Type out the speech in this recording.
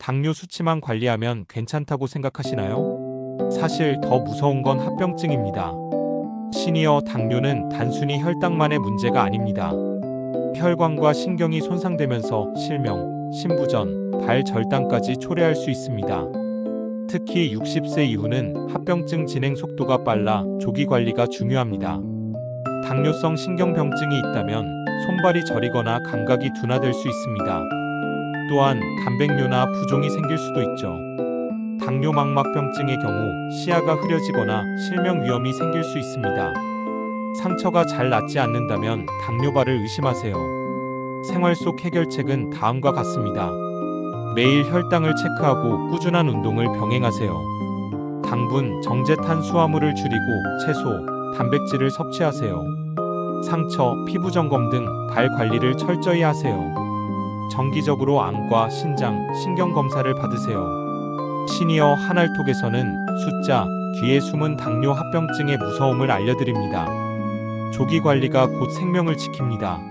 당뇨 수치만 관리하면 괜찮다고 생각하시나요? 사실 더 무서운 건 합병증입니다. 시니어 당뇨는 단순히 혈당만의 문제가 아닙니다. 혈관과 신경이 손상되면서 실명, 심부전, 발 절단까지 초래할 수 있습니다. 특히 60세 이후는 합병증 진행 속도가 빨라 조기 관리가 중요합니다. 당뇨성 신경병증이 있다면 손발이 저리거나 감각이 둔화될 수 있습니다. 또한 단백뇨나 부종이 생길 수도 있죠. 당뇨망막병증의 경우 시야가 흐려지거나 실명 위험이 생길 수 있습니다. 상처가 잘 낫지 않는다면 당뇨발을 의심하세요. 생활 속 해결책은 다음과 같습니다. 매일 혈당을 체크하고 꾸준한 운동을 병행하세요. 당분, 정제 탄수화물을 줄이고 채소, 단백질을 섭취하세요. 상처, 피부 점검 등 발 관리를 철저히 하세요. 정기적으로 암과 신장, 신경 검사를 받으세요. 시니어 한알톡에서는 숫자, 뒤에 숨은 당뇨 합병증의 무서움을 알려드립니다. 조기 관리가 곧 생명을 지킵니다.